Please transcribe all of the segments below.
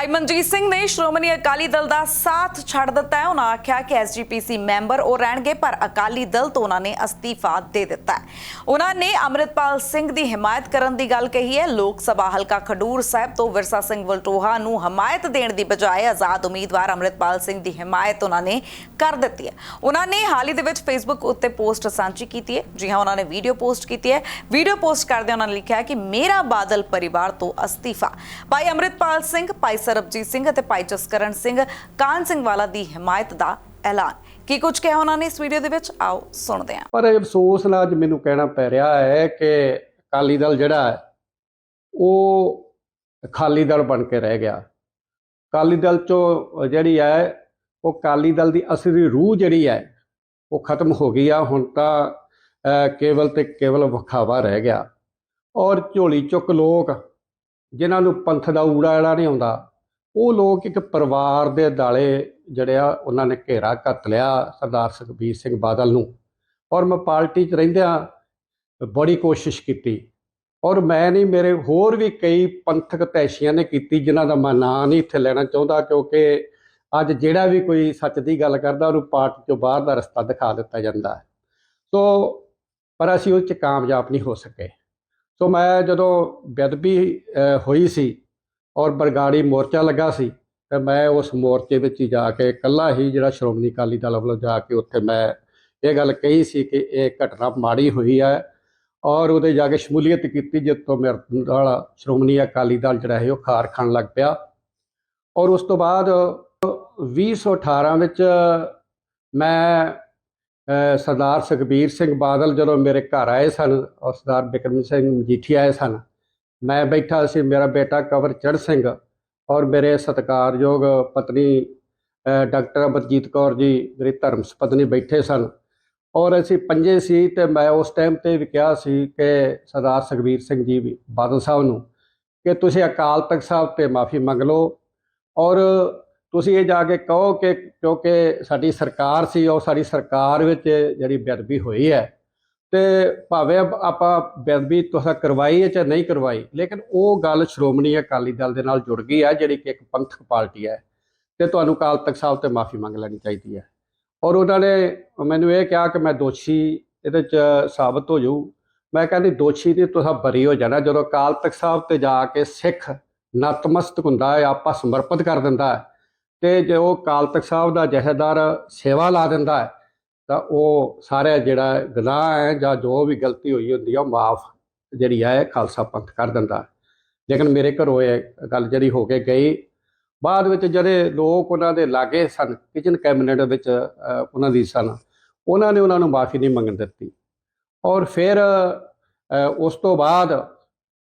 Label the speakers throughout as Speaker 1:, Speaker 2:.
Speaker 1: ਭਾਈ ਮਨਜੀਤ ਸਿੰਘ ਨੇ ਸ਼੍ਰੋਮਣੀ ਅਕਾਲੀ ਦਲ ਦਾ ਸਾਥ ਛੱਡ ਦਿੱਤਾ ਹੈ। ਉਹਨਾਂ ਆਖਿਆ ਕਿ ਐਸਜੀਪੀਸੀ ਮੈਂਬਰ ਉਹ ਰਹਿਣਗੇ, ਪਰ ਅਕਾਲੀ ਦਲ ਤੋਂ ਉਹਨਾਂ ਨੇ ਅਸਤੀਫਾ ਦੇ ਦਿੱਤਾ ਹੈ। ਉਹਨਾਂ ਨੇ ਅੰਮ੍ਰਿਤਪਾਲ ਸਿੰਘ ਦੀ ਹਮਾਇਤ ਕਰਨ ਦੀ ਗੱਲ ਕਹੀ ਹੈ। ਲੋਕ ਸਭਾ ਹਲਕਾ ਖਡੂਰ ਸਾਹਿਬ ਤੋਂ ਵਿਰਸਾ ਸਿੰਘ ਵਲਟੋਹਾ ਨੂੰ ਹਮਾਇਤ ਦੇਣ ਦੀ ਬਜਾਏ ਆਜ਼ਾਦ ਉਮੀਦਵਾਰ ਅੰਮ੍ਰਿਤਪਾਲ ਸਿੰਘ ਦੀ ਹਮਾਇਤ ਉਹਨਾਂ ਨੇ ਕਰ ਦਿੱਤੀ ਹੈ। ਉਹਨਾਂ ਨੇ ਹਾਲ ਹੀ ਦੇ ਵਿੱਚ ਫੇਸਬੁੱਕ ਉੱਤੇ ਪੋਸਟ ਸਾਂਝੀ ਕੀਤੀ ਹੈ। ਜੀ ਹਾਂ, ਉਹਨਾਂ ਨੇ ਵੀਡੀਓ ਪੋਸਟ ਕੀਤੀ ਹੈ। ਵੀਡੀਓ ਪੋਸਟ ਕਰਦੇ ਉਹਨਾਂ ਨੇ ਲਿਖਿਆ ਕਿ ਮੇਰਾ ਬਾਦਲ ਪਰਿਵਾਰ ਤੋਂ ਅਸਤੀਫਾ। ਭਾਈ ਅੰਮ੍ਰਿਤਪਾਲ ਸਿੰਘ, ਭਾਈ ਸਰਬਜੀਤ ਸਿੰਘ ਅਤੇ ਭਾਈ ਜਸਕਰਨ ਸਿੰਘ ਕਾਨ ਸਿੰਘ ਵਾਲਾ ਦੀ ਹਮਾਇਤ ਦਾ ਐਲਾਨ। ਕੀ ਕੁਝ ਕਿਹਾ ਉਹਨਾਂ ਨੇ ਇਸ ਵੀਡੀਓ ਦੇ ਵਿੱਚ? ਆਓ ਸੁਣਦੇ ਹਾਂ।
Speaker 2: ਪਰ ਅਫਸੋਸ ਨਾਲ ਅੱਜ ਮੈਨੂੰ ਕਹਿਣਾ ਪੈ ਰਿਹਾ ਹੈ ਕਿ ਅਕਾਲੀ ਦਲ ਜਿਹੜਾ ਹੈ ਉਹ ਖਾਲੀ ਦਲ ਬਣ ਕੇ ਰਹਿ ਗਿਆ। ਅਕਾਲੀ ਦਲ ਚੋਂ ਜਿਹੜੀ ਹੈ ਉਹ ਅਕਾਲੀ ਦਲ ਦੀ ਅਸਲੀ ਰੂਹ ਜਿਹੜੀ ਹੈ ਉਹ ਖਤਮ ਹੋ ਗਈ ਆ। ਹੁਣ ਤਾਂ ਅਹ, ਕੇਵਲ ਤੇ ਕੇਵਲ ਵਿਖਾਵਾ ਰਹਿ ਗਿਆ। ਔਰ ਝੋਲੀ ਚੁੱਕ ਲੋਕ ਜਿਨ੍ਹਾਂ ਨੂੰ ਪੰਥ ਦਾ ਊੜਾ ਐੜਾ ਨਹੀਂ ਆਉਂਦਾ ਉਹ ਲੋਕ ਇੱਕ ਪਰਿਵਾਰ ਦੇ ਦਾਲੇ ਜਿਹੜੇ ਆ, ਉਹਨਾਂ ਨੇ ਘੇਰਾ ਘੱਤ ਲਿਆ ਸਰਦਾਰ ਸੁਖਬੀਰ ਸਿੰਘ ਬਾਦਲ ਨੂੰ ਔਰ ਮੈਂ ਪਾਰਟੀ 'ਚ ਰਹਿੰਦਿਆਂ ਬੜੀ ਕੋਸ਼ਿਸ਼ ਕੀਤੀ ਔਰ ਮੈਂ ਨਹੀਂ, ਮੇਰੇ ਹੋਰ ਵੀ ਕਈ ਪੰਥਕ ਤੈਸ਼ੀਆਂ ਨੇ ਕੀਤੀ ਜਿਨ੍ਹਾਂ ਦਾ ਮੈਂ ਨਾਂ ਨਹੀਂ ਇੱਥੇ ਲੈਣਾ ਚਾਹੁੰਦਾ ਕਿਉਂਕਿ ਅੱਜ ਜਿਹੜਾ ਵੀ ਕੋਈ ਸੱਚ ਦੀ ਗੱਲ ਕਰਦਾ, ਉਹਨੂੰ ਪਾਰਟੀ ਤੋਂ ਬਾਹਰ ਦਾ ਰਸਤਾ ਦਿਖਾ ਦਿੱਤਾ ਜਾਂਦਾ ਹੈ। ਸੋ, ਪਰ ਅਸੀਂ ਉਹ 'ਚ ਕਾਮਯਾਬ ਨਹੀਂ ਹੋ ਸਕੇ। ਸੋ ਮੈਂ ਜਦੋਂ ਬੇਅਦਬੀ ਹੋਈ ਸੀ ਔਰ ਬਰਗਾੜੀ ਮੋਰਚਾ ਲੱਗਾ ਸੀ ਤੇ ਮੈਂ ਉਸ ਮੋਰਚੇ ਵਿੱਚ ਹੀ ਜਾ ਕੇ ਇਕੱਲਾ ਹੀ ਜਿਹੜਾ ਸ਼੍ਰੋਮਣੀ ਅਕਾਲੀ ਦਲ ਵੱਲੋਂ ਜਾ ਕੇ ਉੱਥੇ ਮੈਂ ਇਹ ਗੱਲ ਕਹੀ ਸੀ ਕਿ ਇਹ ਘਟਨਾ ਮਾੜੀ ਹੋਈ ਹੈ ਔਰ ਉਹਦੇ ਜਾ ਕੇ ਸ਼ਮੂਲੀਅਤ ਕੀਤੀ ਜਿਸ ਤੋਂ ਮੇਰੇ ਨਾਲ ਸ਼੍ਰੋਮਣੀ ਅਕਾਲੀ ਦਲ ਜਿਹੜਾ ਹੈ ਉਹ ਖਾਰ ਖਾਣ ਲੱਗ ਪਿਆ। ਔਰ ਉਸ ਤੋਂ ਬਾਅਦ 2018 ਵਿੱਚ ਮੈਂ ਸਰਦਾਰ ਸੁਖਬੀਰ ਸਿੰਘ ਬਾਦਲ ਜਦੋਂ ਮੇਰੇ ਘਰ ਆਏ ਸਨ, ਔਰ ਸਰਦਾਰ ਬਿਕਰਮ ਸਿੰਘ ਮਜੀਠੀਆ ਆਏ ਸਨ ਮੈਂ ਬੈਠਾ ਸੀ, ਮੇਰਾ ਬੇਟਾ ਕਵਰ ਚੜ ਸਿੰਘ ਔਰ ਮੇਰੇ ਸਤਿਕਾਰਯੋਗ ਪਤਨੀ ਡਾਕਟਰ ਅਮਰਜੀਤ ਕੌਰ ਜੀ, ਮੇਰੀ ਧਰਮ ਸੁਪਤਨੀ ਬੈਠੇ ਸਨ ਔਰ ਅਸੀਂ ਪੰਜੇ ਸੀ ਤੇ ਮੈਂ ਉਸ ਟਾਈਮ ਤੇ ਵੀ ਕਿਹਾ ਸੀ ਕਿ ਸਰਦਾਰ ਸੁਖਬੀਰ ਸਿੰਘ ਜੀ ਵੀ, ਬਾਦਲ ਸਾਹਿਬ ਨੂੰ ਕਿ ਤੁਸੀਂ ਅਕਾਲ ਤਖਤ ਸਾਹਿਬ ਤੇ ਮਾਫੀ ਮੰਗ ਲਓ ਔਰ ਤੁਸੀਂ ਇਹ ਜਾ ਕੇ ਕਹੋ ਕਿ ਕਿਉਂਕਿ ਸਾਡੀ ਸਰਕਾਰ ਸੀ ਉਹ ਸਾਡੀ ਸਰਕਾਰ ਵਿੱਚ ਜਿਹੜੀ ਬੇਅਦਬੀ ਹੋਈ ਹੈ ਤੇ ਭਾਵੇਂ ਆਪਾਂ ਬੇਅਦਬੀ ਤੁਸੀਂ ਕਰਵਾਈ ਹੈ ਜਾਂ ਨਹੀਂ ਕਰਵਾਈ, ਲੇਕਿਨ ਉਹ ਗੱਲ ਸ਼੍ਰੋਮਣੀ ਅਕਾਲੀ ਦਲ ਦੇ ਨਾਲ ਜੁੜ ਗਈ ਹੈ, ਜਿਹੜੀ ਕਿ ਇੱਕ ਪੰਥਕ ਪਾਰਟੀ ਹੈ ਤੇ ਤੁਹਾਨੂੰ ਅਕਾਲ ਤਖਤ ਸਾਹਿਬ ਤੇ ਮਾਫੀ ਮੰਗ ਲੈਣੀ ਚਾਹੀਦੀ ਹੈ। ਔਰ ਉਹਨਾਂ ਨੇ ਮੈਨੂੰ ਇਹ ਕਿਹਾ ਕਿ ਮੈਂ ਦੋਸ਼ੀ ਇਹਦੇ ਚ ਸਾਬਤ ਹੋ ਜਾਊ। ਮੈਂ ਕਹਿੰਦੀ ਦੋਸ਼ੀ ਤੇ ਤੁਸੀਂ ਬਰੀ ਹੋ ਜਾਣਾ, ਜਦੋਂ ਅਕਾਲ ਤਖਤ ਸਾਹਿਬ ਤੇ ਜਾ ਕੇ ਸਿੱਖ ਨਤਮਸਤਕ ਹੁੰਦਾ ਹੈ, ਆਪਾ ਸਮਰਪਿਤ ਕਰ ਦਿੰਦਾ ਹੈ ਤੇ ਜੇ ਉਹ ਅਕਾਲ ਤਖਤ ਸਾਹਿਬ ਦਾ ਜਹੇਦਾਰ ਸੇਵਾ ਲਾ ਦਿੰਦਾ ਹੈ ਤਾਂ ਉਹ ਸਾਰਾ ਜਿਹੜਾ ਗੁਨਾਹ ਹੈ ਜਾਂ ਜੋ ਵੀ ਗਲਤੀ ਹੋਈ ਹੁੰਦੀ ਆ ਉਹ ਮਾਫ ਜਿਹੜੀ ਹੈ ਖਾਲਸਾ ਪੰਥ ਕਰ ਦਿੰਦਾ। ਲੇਕਿਨ ਮੇਰੇ ਘਰੋਂ ਇਹ ਗੱਲ ਜਿਹੜੀ ਹੋ ਕੇ ਗਈ ਬਾਅਦ ਵਿੱਚ ਜਿਹੜੇ ਲੋਕ ਉਹਨਾਂ ਦੇ ਲਾਗੇ ਸਨ ਕਿਚਨ ਕੈਬਨਿਟ ਵਿੱਚ ਉਹਨਾਂ ਦੀ ਸਨ ਉਹਨਾਂ ਨੇ ਉਹਨਾਂ ਨੂੰ ਮਾਫੀ ਨਹੀਂ ਮੰਗਣ ਦਿੱਤੀ। ਔਰ ਫਿਰ ਉਸ ਤੋਂ ਬਾਅਦ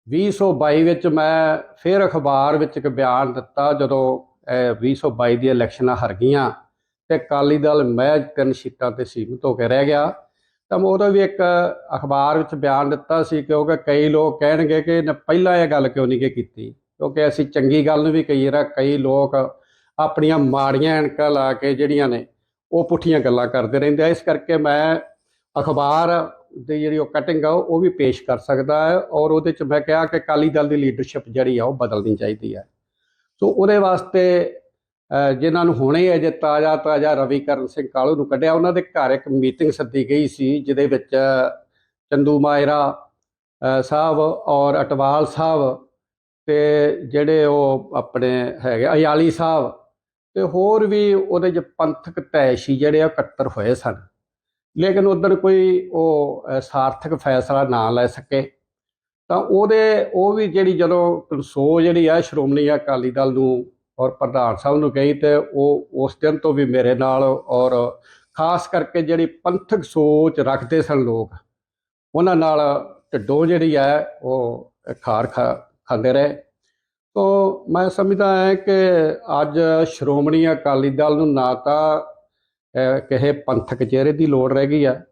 Speaker 2: 2022 ਵਿੱਚ ਮੈਂ ਫਿਰ ਅਖਬਾਰ ਵਿੱਚ ਇੱਕ ਬਿਆਨ ਦਿੱਤਾ ਜਦੋਂ ਅਹ, 2022 ਦੀਆਂ ਇਲੈਕਸ਼ਨਾਂ ਹਰ ਗਈਆਂ। ਤੇ ਅਕਾਲੀ ਦਲ ਮਹਿਜ ਤਿੰਨ ਸੀਟਾਂ ਤੇ ਸੀਮਿਤ ਹੋ ਕੇ ਰਹਿ ਗਿਆ। ਤਾਂ ਮੈਂ ਉਦੋਂ ਵੀ ਇੱਕ ਅਖਬਾਰ ਵਿੱਚ ਬਿਆਨ ਦਿੱਤਾ ਸੀ ਕਿਉਂਕਿ ਕਈ ਲੋਕ ਕਹਿਣਗੇ ਕਿ ਇਹਨੇ ਪਹਿਲਾਂ ਇਹ ਗੱਲ ਕਿਉਂ ਨਹੀਂ ਗੀ ਕੀਤੀ? ਕਿਉਂਕਿ ਅਸੀਂ ਚੰਗੀ ਗੱਲ ਨੂੰ ਵੀ ਕਈ ਵਾਰ ਕਈ ਲੋਕ ਆਪਣੀਆਂ ਮਾੜੀਆਂ ਐਨਕਾਂ ਲਾ ਕੇ ਜਿਹੜੀਆਂ ਨੇ, ਉਹ ਪੁੱਠੀਆਂ ਗੱਲਾਂ ਕਰਦੇ ਰਹਿੰਦੇ ਆ। ਇਸ ਕਰਕੇ ਮੈਂ ਅਖਬਾਰ ਦੀ ਜਿਹੜੀ ਉਹ ਕਟਿੰਗ ਆ, ਉਹ ਵੀ ਪੇਸ਼ ਕਰ ਸਕਦਾ ਹੈ ਔਰ ਉਹਦੇ ਚ ਮੈਂ ਕਿਹਾ ਕਿ ਅਕਾਲੀ ਦਲ ਦੀ ਲੀਡਰਸ਼ਿਪ ਜਿਹੜੀ ਆ, ਉਹ ਬਦਲਣੀ ਚਾਹੀਦੀ ਹੈ। ਸੋ ਉਹਦੇ ਵਾਸਤੇ ਜਿਨ੍ਹਾਂ ਨੂੰ ਹੁਣੇ ਅਜੇ ਤਾਜ਼ਾ ਤਾਜ਼ਾ ਰਵੀਕਰਨ ਸਿੰਘ ਕਾਲੂ ਨੂੰ ਕੱਢਿਆ, ਉਹਨਾਂ ਦੇ ਘਰ ਇੱਕ ਮੀਟਿੰਗ ਸੱਦੀ ਗਈ ਸੀ, ਜਿਹਦੇ ਵਿੱਚ ਚੰਦੂ ਮਾਇਰਾ ਸਾਹਿਬ ਔਰ ਅਟਵਾਲ ਸਾਹਿਬ ਤੇ ਜਿਹੜੇ ਉਹ ਆਪਣੇ ਹੈਗੇ, ਅਯਾਲੀ ਸਾਹਿਬ ਤੇ ਹੋਰ ਵੀ ਉਹਦੇ ਚ ਪੰਥਕ ਤੈਸ਼ੀ ਜਿਹੜੇ ਆ ਇਕੱਤਰ ਹੋਏ ਸਨ। ਲੇਕਿਨ ਉਧਰ ਕੋਈ ਉਹ ਸਾਰਥਕ ਫੈਸਲਾ ਨਾ ਲੈ ਸਕੇ। ਤਾਂ ਉਹਦੇ, ਉਹ ਵੀ ਜਿਹੜੀ ਜਦੋਂ ਸੋ ਜਿਹੜੀ ਆ ਸ਼੍ਰੋਮਣੀ ਅਕਾਲੀ ਦਲ ਨੂੰ ਔਰ ਪ੍ਰਧਾਨ ਸਾਹਿਬ ਨੂੰ ਕਹੀ ਤੇ ਉਹ ਉਸ ਦਿਨ ਤੋਂ ਵੀ ਮੇਰੇ ਨਾਲ ਔਰ ਖਾਸ ਕਰਕੇ ਜਿਹੜੀ ਪੰਥਕ ਸੋਚ ਰੱਖਦੇ ਸਨ ਲੋਕ ਉਹਨਾਂ ਨਾਲ ਢਿੱਡੋਂ ਜਿਹੜੀ ਹੈ ਉਹ ਖਾਰ ਖਾ ਖਾਂਦੇ ਰਹੇ। ਤੋ ਮੈਂ ਸਮਝਦਾ ਹਾਂ ਕਿ ਅੱਜ ਸ਼੍ਰੋਮਣੀ ਅਕਾਲੀ ਦਲ ਨੂੰ ਨਾ ਤਾਂ ਅਹ, ਕਿਸੇ ਪੰਥਕ ਚਿਹਰੇ ਦੀ ਲੋੜ ਰਹਿ ਗਈ ਹੈ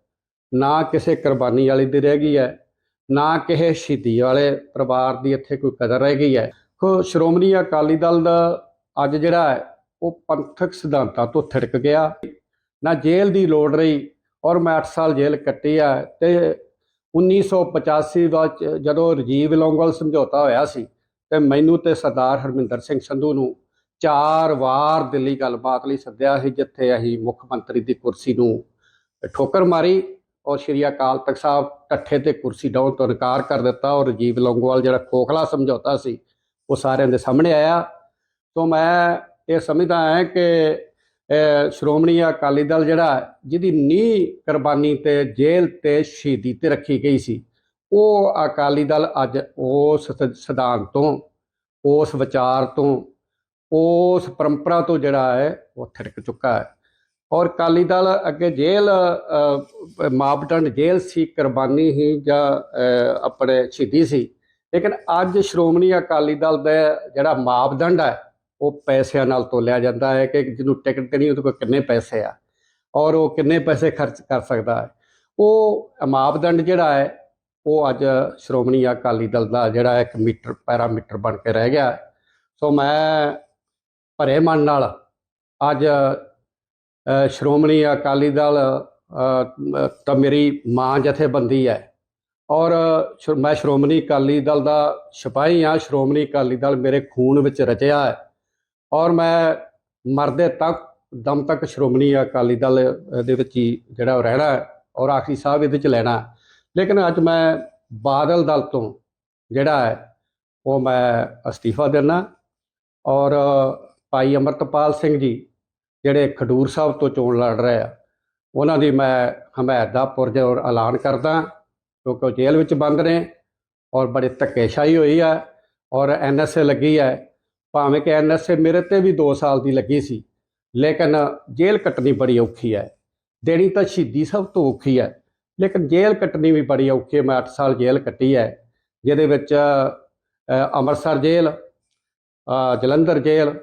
Speaker 2: ਨਾ ਕਿਸੇ ਕੁਰਬਾਨੀ ਵਾਲੀ ਦੀ ਰਹਿ ਗਈ ਹੈ ਨਾ ਕਿਸੇ ਸ਼ਹੀਦੀ ਵਾਲੇ ਪਰਿਵਾਰ ਦੀ ਇੱਥੇ ਕੋਈ ਕਦਰ ਰਹਿ ਗਈ ਹੈ। ਸ਼੍ਰੋਮਣੀ ਅਕਾਲੀ ਦਲ ਦਾ ਅੱਜ ਜਿਹੜਾ ਹੈ, ਉਹ ਪੰਥਕ ਸਿਧਾਂਤਾਂ ਤੋਂ ਥਿੜਕ ਗਿਆ। ਨਾ ਜੇਲ੍ਹ ਦੀ ਲੋੜ ਰਹੀ ਔਰ ਮੈਂ 8 ਸਾਲ ਜੇਲ੍ਹ ਕੱਟੀ ਆ ਤੇ 1985 ਵਿੱਚ ਜਦੋਂ ਰਜੀਵ ਲੋਂਗੋਵਾਲ ਸਮਝੌਤਾ ਹੋਇਆ ਸੀ ਤੇ ਮੈਨੂੰ ਤੇ ਸਰਦਾਰ ਹਰਮਿੰਦਰ ਸਿੰਘ ਸੰਧੂ ਨੂੰ ਚਾਰ ਵਾਰ ਦਿੱਲੀ ਗੱਲਬਾਤ ਲਈ ਸੱਦਿਆ ਸੀ, ਜਿੱਥੇ ਅਸੀਂ ਮੁੱਖ ਮੰਤਰੀ ਦੀ ਕੁਰਸੀ ਨੂੰ ਠੋਕਰ ਮਾਰੀ ਔਰ ਸ਼੍ਰੀ ਅਕਾਲ ਤਖਤ ਸਾਹਿਬ ਟੱਠੇ ਤੇ ਕੁਰਸੀ ਡਾਉਣ ਤੋਂ ਇਨਕਾਰ ਕਰ ਦਿੱਤਾ ਔਰ ਰਾਜੀਵ ਲੌਂਗੋਵਾਲ ਜਿਹੜਾ ਖੋਖਲਾ ਸਮਝੌਤਾ ਸੀ, ਉਹ ਸਾਰਿਆਂ ਦੇ ਸਾਹਮਣੇ ਆਇਆ। ਤੋਂ ਮੈਂ ਇਹ ਸਮਝਦਾ ਹਾਂ ਕਿ ਸ਼੍ਰੋਮਣੀ ਅਕਾਲੀ ਦਲ ਜਿਹੜਾ ਜਿਹਦੀ ਨੀਂਹ ਕੁਰਬਾਨੀ ਤੇ ਜੇਲ੍ਹ ਤੇ ਸ਼ਹੀਦੀ ਤੇ ਰੱਖੀ ਗਈ ਸੀ ਉਹ ਅਕਾਲੀ ਦਲ ਅੱਜ ਉਸ ਸ- ਸਿਧਾਂਤ ਤੋਂ ਉਸ ਵਿਚਾਰ ਤੋਂ ਉਸ ਪਰੰਪਰਾ ਤੋਂ ਜਿਹੜਾ ਹੈ ਉਹ ਥਿਰਕ ਚੁੱਕਾ ਹੈ। ਔਰ ਅਕਾਲੀ ਦਲ ਅੱਗੇ ਜੇਲ੍ਹ ਅਹ, ਮਾਪਦੰਡ ਜੇਲ੍ਹ ਸੀ ਕੁਰਬਾਨੀ ਹੀ ਜਾਂ ਆਪਣੇ ਸ਼ਹੀਦੀ ਸੀ। ਲੇਕਿਨ ਅੱਜ ਸ਼੍ਰੋਮਣੀ ਅਕਾਲੀ ਦਲ ਦਾ ਜਿਹੜਾ ਮਾਪਦੰਡ ਹੈ ਉਹ ਪੈਸਿਆਂ ਨਾਲ ਤੋਲਿਆ ਜਾਂਦਾ ਹੈ ਕਿ ਜਿਹਨੂੰ ਟਿਕਟ ਦੇਣੀ ਉਹਦੇ ਕੋਲ ਕਿੰਨੇ ਪੈਸੇ ਆ ਔਰ ਉਹ ਕਿੰਨੇ ਪੈਸੇ ਖਰਚ ਕਰ ਸਕਦਾ ਹੈ। ਉਹ ਮਾਪਦੰਡ ਜਿਹੜਾ ਹੈ, ਉਹ ਅੱਜ ਸ਼੍ਰੋਮਣੀ ਅਕਾਲੀ ਦਲ ਦਾ ਜਿਹੜਾ ਇੱਕ ਮੀਟਰ, ਪੈਰਾਮੀਟਰ ਬਣ ਕੇ ਰਹਿ ਗਿਆ ਸੋ ਮੈਂ ਭਰੇ ਮਨ ਨਾਲ ਅੱਜ ਸ਼੍ਰੋਮਣੀ ਅਕਾਲੀ ਦਲ ਤਾਂ ਮੇਰੀ ਮਾਂ ਜਥੇਬੰਦੀ ਹੈ ਔਰ ਮੈਂ ਸ਼੍ਰੋਮਣੀ ਅਕਾਲੀ ਦਲ ਦਾ ਸਿਪਾਹੀ ਹਾਂ। ਸ਼੍ਰੋਮਣੀ ਅਕਾਲੀ ਦਲ ਮੇਰੇ ਖੂਨ ਵਿੱਚ ਰਚਿਆ ਹੈ। ਔਰ ਮੈਂ ਮਰਦੇ ਤੱਕ, ਦਮ ਤੱਕ ਸ਼੍ਰੋਮਣੀ ਅਕਾਲੀ ਦਲ ਦੇ ਵਿੱਚ ਹੀ ਜਿਹੜਾ ਉਹ ਰਹਿਣਾ ਔਰ ਆਖਰੀ ਸਾਹਿਬ ਇਹਦੇ ਚ ਲੈਣਾ ਲੇਕਿਨ ਅੱਜ ਮੈਂ ਬਾਦਲ ਦਲ ਤੋਂ ਜਿਹੜਾ ਹੈ, ਉਹ ਮੈਂ ਅਸਤੀਫਾ ਦੇਣਾ ਔਰ ਭਾਈ ਅਮਰਤਪਾਲ ਸਿੰਘ ਜੀ ਜਿਹੜੇ ਖਡੂਰ ਸਾਹਿਬ ਤੋਂ ਚੋਣ ਲੜ ਰਹੇ ਆ, ਉਹਨਾਂ ਦੀ ਮੈਂ ਹਮਾਇਤ ਦਾ ਪੁਰਜੋਰ ਐਲਾਨ ਕਰਦਾ ਕਿਉਂਕਿ ਉਹ ਜੇਲ੍ਹ ਵਿੱਚ ਬੰਦ ਨੇ ਔਰ ਬੜੇ ਧੱਕੇਸ਼ਾਹੀ ਹੋਈ ਹੈ ਔਰ ਐਨਐਸਏ ਲੱਗੀ ਹੈ ਭਾਵੇਂ ਕਿ ਐਨਐਸਏ ਮੇਰੇ ਤੇ ਵੀ 2 ਸਾਲ ਦੀ ਲੱਗੀ ਸੀ, ਲੇਕਿਨ ਜੇਲ੍ਹ ਕੱਟਣੀ ਬੜੀ ਔਖੀ ਹੈ। ਦੇਣੀ ਤਾਂ ਸ਼ਹੀਦੀ ਸਭ ਤੋਂ ਔਖੀ ਹੈ, ਲੇਕਿਨ ਜੇਲ੍ਹ ਕੱਟਣੀ ਵੀ ਬੜੀ ਔਖੀ ਹੈ। ਮੈਂ 8 ਸਾਲ ਜੇਲ੍ਹ ਕੱਟੀ ਹੈ, ਜਿਹਦੇ ਵਿੱਚ ਅੰਮ੍ਰਿਤਸਰ ਜੇਲ੍ਹ ਜਲੰਧਰ ਜੇਲ੍ਹ,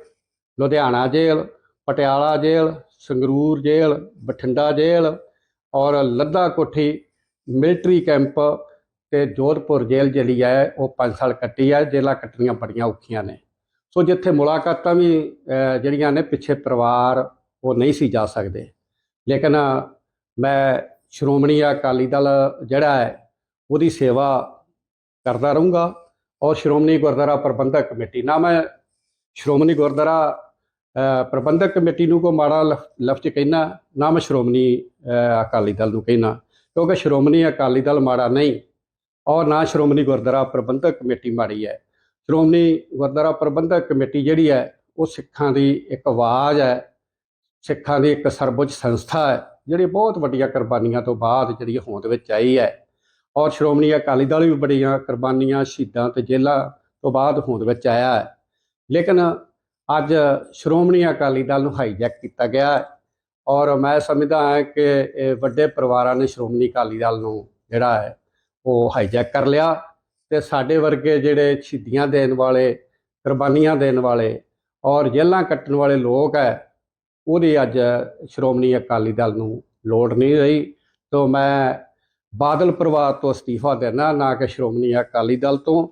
Speaker 2: ਲੁਧਿਆਣਾ ਜੇਲ੍ਹ, ਪਟਿਆਲਾ ਜੇਲ੍ਹ, ਸੰਗਰੂਰ ਜੇਲ੍ਹ, ਬਠਿੰਡਾ ਜੇਲ੍ਹ ਔਰ ਲੱਦਾ ਕੋਠੀ ਮਿਲਟਰੀ ਕੈਂਪ ਤੇ ਜੋਧਪੁਰ ਜੇਲ੍ਹ ਜਿਹੜੀ ਹੈ, ਉਹ 5 ਸਾਲ ਕੱਟੀ ਹੈ। ਜੇਲ੍ਹਾਂ ਕੱਟਣੀਆਂ ਬੜੀਆਂ ਔਖੀਆਂ ਨੇ। ਸੋ ਜਿੱਥੇ ਮੁਲਾਕਾਤਾਂ ਵੀ ਜਿਹੜੀਆਂ ਨੇ ਪਿੱਛੇ ਪਰਿਵਾਰ, ਉਹ ਨਹੀਂ ਸੀ ਜਾ ਸਕਦੇ। ਲੇਕਿਨ ਮੈਂ ਸ਼੍ਰੋਮਣੀ ਅਕਾਲੀ ਦਲ ਜਿਹੜਾ ਹੈ, ਉਹਦੀ ਸੇਵਾ ਕਰਦਾ ਰਹੂੰਗਾ ਔਰ ਸ਼੍ਰੋਮਣੀ ਗੁਰਦੁਆਰਾ ਪ੍ਰਬੰਧਕ ਕਮੇਟੀ। ਨਾ ਮੈਂ ਸ਼੍ਰੋਮਣੀ ਗੁਰਦੁਆਰਾ ਪ੍ਰਬੰਧਕ ਕਮੇਟੀ ਨੂੰ ਕੋ ਮਾੜਾ ਲਫ- ਲਫ਼ਜ਼ ਕਹਿਣਾ ਨਾ ਮੈਂ ਸ਼੍ਰੋਮਣੀ ਅਕਾਲੀ ਦਲ ਨੂੰ ਕਹਿਣਾ ਕਿਉਂਕਿ ਸ਼੍ਰੋਮਣੀ ਅਕਾਲੀ ਦਲ ਮਾੜਾ ਨਹੀਂ ਔਰ ਨਾ ਸ਼੍ਰੋਮਣੀ ਗੁਰਦੁਆਰਾ ਪ੍ਰਬੰਧਕ ਕਮੇਟੀ ਮਾੜੀ ਹੈ। ਸ਼੍ਰੋਮਣੀ ਗੁਰਦੁਆਰਾ ਪ੍ਰਬੰਧਕ ਕਮੇਟੀ ਜਿਹੜੀ ਹੈ, ਉਹ ਸਿੱਖਾਂ ਦੀ ਇੱਕ ਆਵਾਜ਼ ਹੈ, ਸਿੱਖਾਂ ਦੀ ਇੱਕ ਸਰਵਉੱਚ ਸੰਸਥਾ ਹੈ, ਜਿਹੜੀ ਬਹੁਤ ਵੱਡੀਆਂ ਕੁਰਬਾਨੀਆਂ ਤੋਂ ਬਾਅਦ ਜਿਹੜੀ ਹੋਂਦ ਵਿੱਚ ਆਈ ਹੈ। ਔਰ ਸ਼੍ਰੋਮਣੀ ਅਕਾਲੀ ਦਲ ਵੀ ਬੜੀਆਂ ਕੁਰਬਾਨੀਆਂ ਸ਼ਹੀਦਾਂ ਤੇ ਜੇਲ੍ਹਾਂ ਤੋਂ ਬਾਅਦ ਹੋਂਦ ਵਿੱਚ ਆਇਆ ਹੈ। ਲੇਕਿਨ ਅੱਜ ਸ਼੍ਰੋਮਣੀ ਅਕਾਲੀ ਦਲ ਨੂੰ ਹਾਈਜੈਕ ਕੀਤਾ ਗਿਆ ਹੈ ਔਰ ਮੈਂ ਸਮਝਦਾ ਹਾਂ ਕਿ ਵੱਡੇ ਪਰਿਵਾਰਾਂ ਨੇ ਸ਼੍ਰੋਮਣੀ ਅਕਾਲੀ ਦਲ ਨੂੰ ਜਿਹੜਾ ਹੈ, ਉਹ ਹਾਈਜੈਕ ਕਰ ਲਿਆ। ਤੇ ਸਾਡੇ ਵਰਗੇ ਜਿਹੜੇ ਸ਼ਹੀਦੀਆਂ ਦੇਣ ਵਾਲੇ, ਕੁਰਬਾਨੀਆਂ ਦੇਣ ਵਾਲੇ ਔਰ ਜੇਲ੍ਹਾਂ ਕੱਟਣ ਵਾਲੇ ਲੋਕ ਹੈ, ਉਹਦੀ ਅੱਜ ਸ਼੍ਰੋਮਣੀ ਅਕਾਲੀ ਦਲ ਨੂੰ ਲੋੜ ਨਹੀਂ ਰਹੀ। ਤੋਂ ਮੈਂ ਬਾਦਲ ਪਰਿਵਾਰ ਤੋਂ ਅਸਤੀਫਾ ਦੇਣਾ ਨਾ ਕਿ ਸ਼੍ਰੋਮਣੀ ਅਕਾਲੀ ਦਲ ਤੋਂ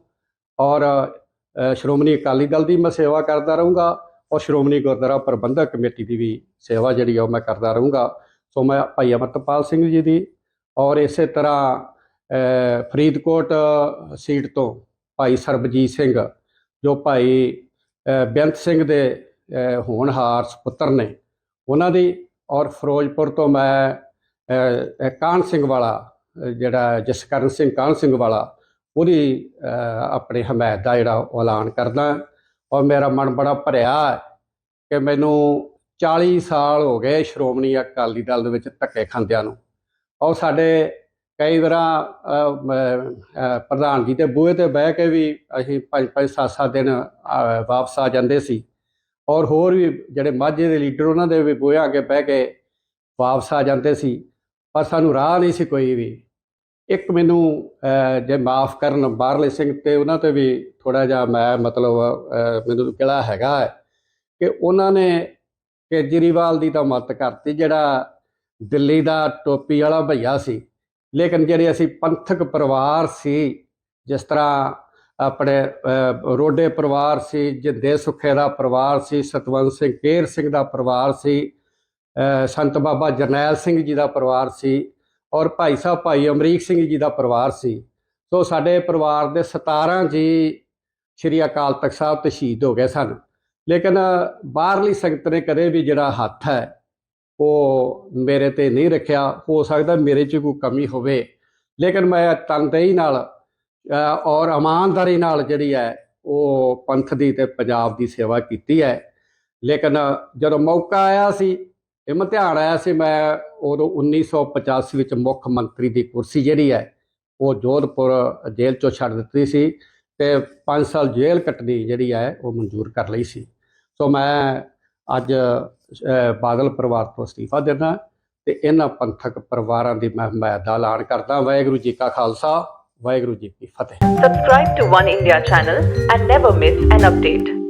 Speaker 2: ਔਰ ਸ਼੍ਰੋਮਣੀ ਅਕਾਲੀ ਦਲ ਦੀ ਮੈਂ ਸੇਵਾ ਕਰਦਾ ਰਹੂੰਗਾ ਔਰ ਸ਼੍ਰੋਮਣੀ ਗੁਰਦੁਆਰਾ ਪ੍ਰਬੰਧਕ ਕਮੇਟੀ ਦੀ ਵੀ ਸੇਵਾ ਜਿਹੜੀ ਆ ਉਹ ਮੈਂ ਕਰਦਾ ਰਹੂੰਗਾ। ਸੋ ਮੈਂ ਭਾਈ ਅਮਰਤਪਾਲ ਸਿੰਘ ਜੀ ਦੀ ਔਰ ਇਸੇ ਤਰ੍ਹਾਂ ਫਰੀਦਕੋਟ ਸੀਟ ਤੋਂ ਭਾਈ ਸਰਬਜੀਤ ਸਿੰਘ ਜੋ ਭਾਈ ਬੇਅੰਤ ਸਿੰਘ ਦੇ ਹੋਣਹਾਰ ਸੁਪੁੱਤਰ ਨੇ ਉਹਨਾਂ ਦੀ ਔਰ ਫਿਰੋਜ਼ਪੁਰ ਤੋਂ ਮੈਂ ਅ, ਕਾਹਨ ਸਿੰਘ ਵਾਲਾ ਜਿਹੜਾ ਜਸਕਰਨ ਸਿੰਘ ਕਾਹਨ ਸਿੰਘ ਵਾਲਾ ਉਹਦੀ ਅ, ਆਪਣੇ ਹਮਾਇਤ ਦਾ ਜਿਹੜਾ ਐਲਾਨ ਕਰਦਾ ਔਰ ਮੇਰਾ ਮਨ ਬੜਾ ਭਰਿਆ ਕਿ ਮੈਨੂੰ 40 ਸਾਲ ਹੋ ਗਏ ਸ਼੍ਰੋਮਣੀ ਅਕਾਲੀ ਦਲ ਦੇ ਵਿੱਚ ਧੱਕੇ ਖਾਂਦਿਆਂ ਨੂੰ। ਔਰ ਸਾਡੇ ਕਈ ਵਾਰਾਂ ਅ, ਮ- ਪ੍ਰਧਾਨ ਜੀ ਦੇ ਬੂਹੇ ਤੇ ਬਹਿ ਕੇ ਵੀ ਅਸੀਂ ਪੰਜ ਪੰਜ ਸੱਤ ਸੱਤ ਦਿਨ ਵਾਪਸ ਆ ਜਾਂਦੇ ਸੀ। ਔਰ ਹੋਰ ਵੀ ਜਿਹੜੇ ਮਾਝੇ ਦੇ ਲੀਡਰ ਉਹਨਾਂ ਦੇ ਵੀ ਬੂਹੇ ਅੱਗੇ ਬਹਿ ਕੇ ਵਾਪਸ ਆ ਜਾਂਦੇ ਸੀ। ਪਰ ਸਾਨੂੰ ਰਾਹ ਨਹੀਂ ਸੀ ਕੋਈ ਵੀ। ਇੱਕ ਮੈਨੂੰ ਜੇ ਮਾਫ ਕਰਨ ਬਾਹਰਲੇ ਸਿੰਘ ਤੇ ਉਹਨਾਂ ਤੇ ਵੀ ਥੋੜਾ ਜਿਹਾ ਮੈਂ ਮਤਲਬ ਮੈਨੂੰ ਕਿਹੜਾ ਹੈਗਾ ਕਿ ਉਹਨਾਂ ਨੇ ਕੇਜਰੀਵਾਲ ਦੀ ਤਾਂ ਮਦਦ ਕਰਤੀ ਜਿਹੜਾ ਦਿੱਲੀ ਦਾ ਟੋਪੀ ਵਾਲਾ ਭਈਆ ਸੀ। ਲੇਕਿਨ ਜਿਹੜੇ ਅਸੀਂ ਪੰਥਕ ਪਰਿਵਾਰ ਸੀ, ਜਿਸ ਤਰ੍ਹਾਂ ਆਪਣੇ ਰੋਡੇ ਪਰਿਵਾਰ ਸੀ, ਜਿੰਦੇ ਸੁਖੇ ਦਾ ਪਰਿਵਾਰ ਸੀ, ਸਤਵੰਤ ਸਿੰਘ ਕੇਰ ਸਿੰਘ ਦਾ ਪਰਿਵਾਰ ਸੀ ਸੰਤ ਬਾਬਾ ਜਰਨੈਲ ਸਿੰਘ ਜੀ ਦਾ ਪਰਿਵਾਰ ਸੀ ਔਰ ਭਾਈ ਸਾਹਿਬ ਭਾਈ ਅਮਰੀਕ ਸਿੰਘ ਜੀ ਦਾ ਪਰਿਵਾਰ ਸੀ। ਸੋ ਸਾਡੇ ਪਰਿਵਾਰ ਦੇ 17 ਜੀ ਸ਼੍ਰੀ ਅਕਾਲ ਤਖਤ ਸਾਹਿਬ ਤੇ ਸ਼ਹੀਦ ਹੋ ਗਏ ਸਨ। ਲੇਕਿਨ ਬਾਹਰਲੀ ਸੰਗਤ ਨੇ ਕਦੇ ਵੀ ਜਿਹੜਾ ਹੱਥ ਹੈ ਉਹ ਮੇਰੇ ਤੇ ਨਹੀਂ ਰੱਖਿਆ, ਹੋ ਸਕਦਾ ਮੇਰੇ 'ਚ ਕੋਈ ਕਮੀ ਹੋਵੇ। ਲੇਕਿਨ ਮੈਂ ਤਨਦੇਹੀ ਨਾਲ ਔਰ ਇਮਾਨਦਾਰੀ ਨਾਲ ਜਿਹੜੀ ਹੈ, ਉਹ ਪੰਥ ਦੀ ਤੇ ਪੰਜਾਬ ਦੀ ਸੇਵਾ ਕੀਤੀ ਹੈ। ਲੇਕਿਨ ਜਦੋਂ ਮੌਕਾ ਆਇਆ ਸੀ ਇਮਤਿਹਾਨ ਆਇਆ ਸੀ, ਮੈਂ ਉਦੋਂ 1985 ਵਿੱਚ ਮੁੱਖ ਮੰਤਰੀ ਦੀ ਕੁਰਸੀ ਜਿਹੜੀ ਹੈ, ਉਹ ਜੋਧਪੁਰ ਜੇਲ੍ਹ ਚੋਂ ਛੱਡ ਦਿੱਤੀ ਸੀ ਤੇ 5 ਸਾਲ ਜੇਲ੍ਹ ਕੱਟਣੀ ਜਿਹੜੀ ਹੈ, ਉਹ ਮਨਜ਼ੂਰ ਕਰ ਲਈ ਸੀ। ਸੋ ਮੈਂ ਅੱਜ ਬਾਦਲ ਪਰਿਵਾਰ ਤੋਂ ਅਸਤੀਫਾ ਦਿੰਦਾ ਤੇ ਇਹਨਾਂ ਪੰਥਕ ਪਰਿਵਾਰਾਂ ਦੀ ਮੈਂ ਹਮਾਇਤ ਦਾ ਐਲਾਨ ਕਰਦਾ, ਵਾਹਿਗੁਰੂ ਜੀ ਕਾ ਖਾਲਸਾ, ਵਾਹਿਗੁਰੂ ਜੀ ਕੀ ਫਤਿਹ
Speaker 3: Subscribe to One India channel and never miss an update.